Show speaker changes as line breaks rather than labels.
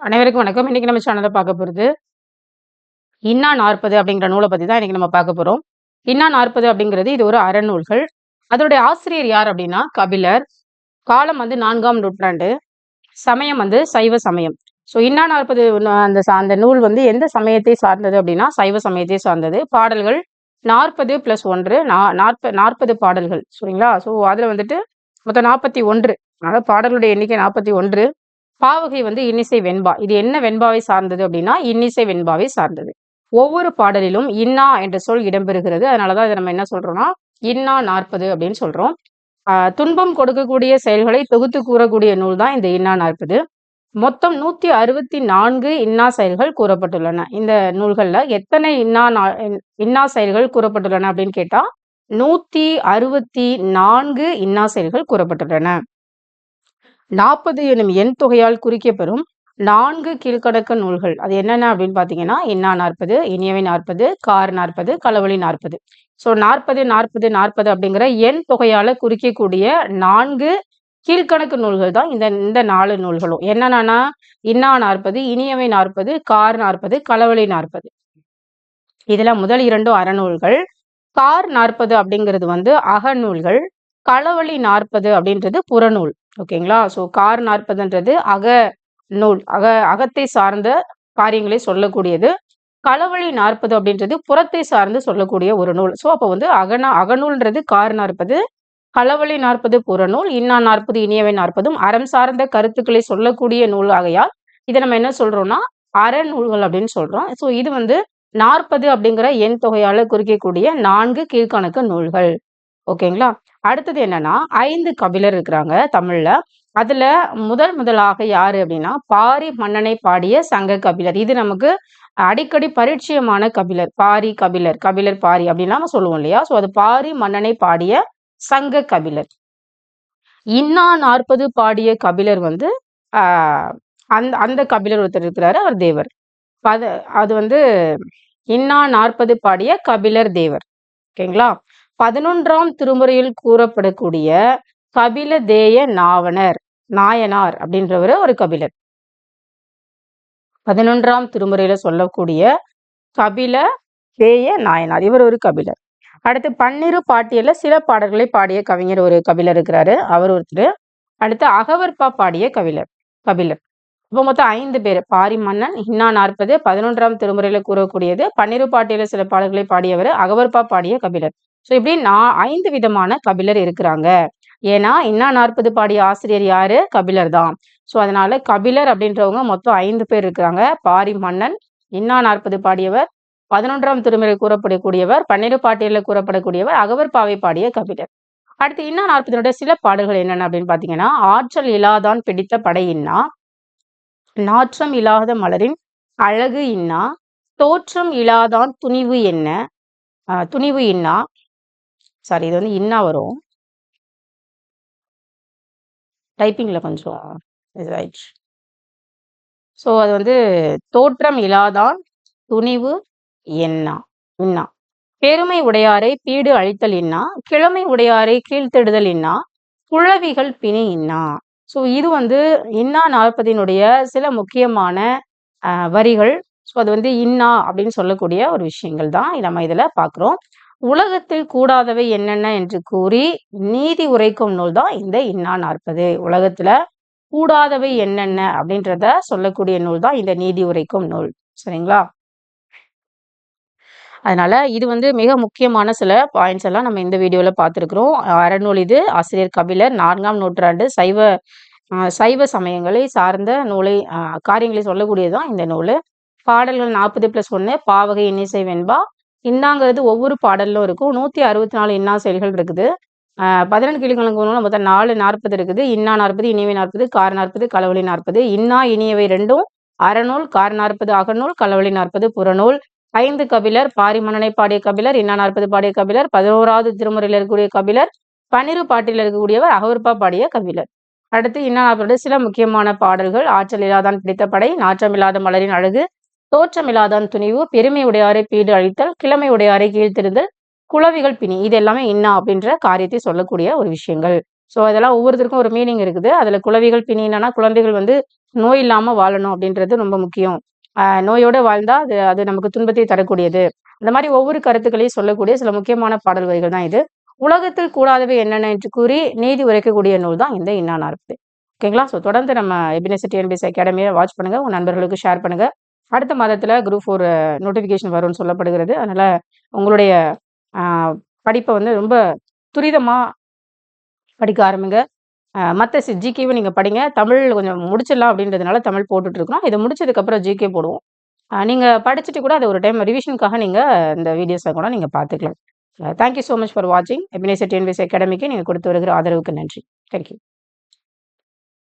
அனைவருக்கும் வணக்கம். இன்னைக்கு நம்ம சேனலை பார்க்க போகிறது இன்னா நாற்பது அப்படிங்கிற நூலை பற்றி தான் இன்னைக்கு நம்ம பார்க்க போகிறோம் இன்னா நாற்பது அப்படிங்கிறது இது ஒரு அறநூல்கள். அதோடைய ஆசிரியர் யார் அப்படின்னா கபிலர். காலம் வந்து நான்காம் நூற்றாண்டு. சமயம் வந்து சைவ சமயம். ஸோ இன்னா நாற்பது அந்த அந்த நூல் வந்து எந்த சமயத்தை சார்ந்தது அப்படின்னா, சைவ சமயத்தை சார்ந்தது. பாடல்கள் 40 + 1 நா நாற்ப 40 பாடல்கள். சரிங்களா? ஸோ அதில் வந்துட்டு மொத்தம் நாற்பத்தி ஒன்று அதாவது பாடல்களுடைய எண்ணிக்கை 41. பாவகை வந்து இன்னிசை வெண்பா. இது என்ன வெண்பாவை சார்ந்தது அப்படின்னா, இன்னிசை வெண்பாவை சார்ந்தது. ஒவ்வொரு பாடலிலும் இன்னா என்ற சொல் இடம்பெறுகிறது. அதனாலதான் இதை நம்ம என்ன சொல்றோம்னா, இன்னா 40 அப்படின்னு சொல்றோம். துன்பம் கொடுக்கக்கூடிய செயல்களை தொகுத்து கூறக்கூடிய நூல் தான் இந்த இன்னா 40. மொத்தம் 164 இன்னா செயல்கள் கூறப்பட்டுள்ளன. இந்த நூல்கள்ல எத்தனை இன்னா நா இன்னா செயல்கள் கூறப்பட்டுள்ளன அப்படின்னு கேட்டா, 164 இன்னா செயல்கள் கூறப்பட்டுள்ளன. 40 எனும் எண் தொகையால் குறிக்கப்பெறும் நான்கு கீழ்க்கணக்கு நூல்கள். அது என்னென்ன அப்படின்னு பார்த்தீங்கன்னா, இன்னா 40, இனியவை 40, கார் 40, களவழி 40. ஸோ 40, 40, 40 அப்படிங்கிற எண் தொகையால் குறிக்கக்கூடிய நான்கு கீழ்க்கணக்கு நூல்கள் தான் இந்த இந்த நாலு நூல்களும். என்னென்னா இன்னா 40, இனியவை 40, கார் 40, களவழி நாற்பது இதில் முதல் இரண்டும் அறநூல்கள். கார் 40 அப்படிங்கிறது வந்து அகநூல்கள். களவழி 40 அப்படின்றது புறநூல். ஓகேங்களா? ஸோ கார் 40ன்றது அக நூல். அக அகத்தை சார்ந்த காரியங்களை சொல்லக்கூடியது. களவழி 40 அப்படின்றது புறத்தை சார்ந்து சொல்லக்கூடிய ஒரு நூல். ஸோ அப்போ வந்து அகன அகநூல்ன்றது கார் 40, களவழி 40 புறநூல், இன்னா 40, இனியவை 40ம் அறம் சார்ந்த கருத்துக்களை சொல்லக்கூடிய நூல் ஆகையால், இதை நம்ம என்ன சொல்றோம்னா, அறநூல்கள் அப்படின்னு சொல்றோம். ஸோ இது வந்து 40 அப்படிங்கிற எண் தொகையால குறிக்கக்கூடிய நான்கு கீழ்கணக்கு நூல்கள். ஓகேங்களா? அடுத்தது என்னன்னா, ஐந்து கபிலர் இருக்கிறாங்க தமிழ்ல. அதுல முதல் முதலாக யாரு அப்படின்னா, பாரி மன்னனை பாடிய சங்க கபிலர். இது நமக்கு அடிக்கடி பரிட்சயமான கபிலர். பாரி கபிலர், கபிலர் பாரி அப்படின்லாம் நம்ம சொல்லுவோம் இல்லையா? ஸோ அது பாரி மன்னனை பாடிய சங்க கபிலர். இன்னா 40 பாடிய கபிலர் வந்து அந்த அந்த கபிலர் ஒருத்தர் இருக்கிறாரு. அவர் தேவர். அது அது வந்து இன்னா 40 பாடிய கபிலர் தேவர். ஓகேங்களா? 11ஆம் திருமுறையில் கூறப்படக்கூடிய கபில தேய நாவணர் நாயனார் அப்படின்றவரு ஒரு கபிலர். 11ஆம் திருமுறையில சொல்லக்கூடிய கபில தேய நாயனார். இவர் ஒரு கபிலர். அடுத்து பன்னிரு பாட்டியல்ல சில பாடல்களை பாடிய கவிஞர் ஒரு கபிலர் இருக்கிறாரு. அவர் ஒருத்தர் அடுத்து அகவர்பா பாடிய கபிலர் கபிலர். இப்போ மொத்தம் ஐந்து பேரு. பாரி மன்னன், இன்னா 40, 11ஆம் திருமுறையில கூறக்கூடியது, பன்னிரு பாட்டியல சில பாடல்களை பாடியவர் அகவர்பா பாடிய கபிலர். ஸோ இப்படி நான் ஐந்து விதமான கபிலர் இருக்கிறாங்க. ஏன்னா, இன்னா 40 பாடிய ஆசிரியர் யாரு? கபிலர் தான். ஸோ அதனால கபிலர் அப்படின்றவங்க மொத்தம் ஐந்து பேர் இருக்கிறாங்க. பாரி மன்னன், இன்னா 40 பாடியவர், 11ஆம் திருமுறையில் கூறப்படக்கூடியவர், பன்னிரு பாட்டியலில் கூறப்படக்கூடியவர், அகவர் பாவை பாடிய கபிலர். அடுத்து இன்னா 40னுடைய சில பாடல்கள் என்னென்ன அப்படின்னு பார்த்தீங்கன்னா, ஆற்றல் இலாதான் பிடித்த படை இன்னா, நாற்றம் இலாத மலரின் அழகு இன்னா, தோற்றம் இலாதான் துணிவு என்ன, துணிவு இன்னா. சாரி இது வந்து இன்னா வரும். டைப்பிங்ல கொஞ்சம் இதாயிடுச்சு. ஸோ அது வந்து தோற்றம் இலாதான் துணிவு என்னா இன்னா. பெருமை உடையாரை பீடு அழித்தல் இன்னா, கிழமை உடையாரை கீழ்த்தெடுதல் இன்னா, குழவிகள் பிணி இன்னா. ஸோ இது வந்து இன்னா 40னுடைய சில முக்கியமான வரிகள். ஸோ அது வந்து இன்னா அப்படின்னு சொல்லக்கூடிய ஒரு விஷயங்கள் தான் நம்ம இதுல பார்க்குறோம். உலகத்தில் கூடாதவை என்னென்ன என்று கூறி நீதி உரைக்கும் நூல் தான் இந்த இன்னா 40. உலகத்துல கூடாதவை என்னென்ன அப்படின்றத சொல்லக்கூடிய நூல் தான் இந்த நீதி உரைக்கும் நூல். சரிங்களா? அதனால இது வந்து மிக முக்கியமான சில பாயிண்ட்ஸ் எல்லாம் நம்ம இந்த வீடியோல பாத்துருக்கிறோம் அறநூல் இது. ஆசிரியர் கபிலர் நான்காம் நூற்றாண்டு சைவ சைவ சமயங்களை சார்ந்த நூலை காரியங்களை சொல்லக்கூடியது தான் இந்த நூல் பாடல்கள் 40 + 1 பாவகை இன்னிசை வெண்பா. இன்னாங்கிறது ஒவ்வொரு பாடலும் இருக்கும். 164 இன்னா செயல்கள் இருக்குது. அ 12 கீழ்க்கணக்கு நூல்ல மொத்தம் 4 40 இருக்குது. இன்னா 40, இனியவை 40, கார் 40, களவழி 40. இன்னா, இனியவை ரெண்டும் அறநூல், கார் 40 அகநூல், களவழி 40 புறநூல். ஐந்து கபிலர், பாரிமன்னனை பாடிய கபிலர், இன்னா 40 பாடிய கபிலர், 11வது திருமுறையில இருக்கக்கூடிய கபிலர், பன்னிரு பாட்டில் இருக்கக்கூடியவர், அகவற்பா பாடிய கபிலர். அடுத்து இன்னா 40 சில முக்கியமான பாடல்கள் ஆற்றல் இல்லாதான் பிடித்த படை, நாற்றம் இல்லாத மலரின் அழகு, தோற்றமில்லாதான் துணிவு, பெருமை உடையாரை பீடு அழித்தல், கிழமை உடையாரை கீழ்த்தெறிதல், குழவிகள் பிணி. இது எல்லாமே இன்னா அப்படின்ற காரியத்தை சொல்லக்கூடிய ஒரு விஷயங்கள். ஸோ அதெல்லாம் ஒவ்வொருத்தருக்கும் ஒரு மீனிங் இருக்குது. அதில் குளவிகள் பிணினா குழந்தைகள் வந்து நோய் இல்லாமல் வாழணும் அப்படின்றது ரொம்ப முக்கியம். நோயோடு வாழ்ந்தால் அது அது நமக்கு துன்பத்தை தரக்கூடியது. இந்த மாதிரி ஒவ்வொரு கருத்துக்களையும் சொல்லக்கூடிய சில முக்கியமான பாடல் வரிகள் தான் இது. உலகத்தில் கூடாதவை என்னென்ன என்று கூறி நீதி உரைக்கக்கூடிய நூல் தான் இந்த இன்னானா இருக்குது ஓகேங்களா? ஸோ தொடர்ந்து நம்ம எபினசி டிஎன்பிஎஸ் அகாடமியை வாட்ச் பண்ணுங்க. உங்கள் நண்பர்களுக்கு ஷேர் பண்ணுங்க. அடுத்த மாதத்தில் குரூப் ஃபோர் நோட்டிஃபிகேஷன் வரும்னு சொல்லப்படுகிறது. அதனால் உங்களுடைய படிப்பை வந்து ரொம்ப துரிதமாக படிக்க ஆரம்பிங்க. மற்ற ஜிகேவை நீங்கள் படிங்க. தமிழ் கொஞ்சம் முடிச்சிடலாம் அப்படின்றதுனால தமிழ் போட்டுட்டு இதை முடிச்சதுக்கப்புறம் ஜிகே போடுவோம். நீங்கள் படிச்சுட்டு கூட அதை ஒரு டைம் ரிவிஷனுக்காக நீங்கள் இந்த வீடியோஸை கூட நீங்கள் பார்த்துக்கலாம். Thank you so much for வாட்சிங் எபினேசர் டிஎன்பிஎஸ் அகாடமிக்கு நீங்கள் கொடுத்து வருகிற ஆதரவுக்கு நன்றி. தேங்க்யூ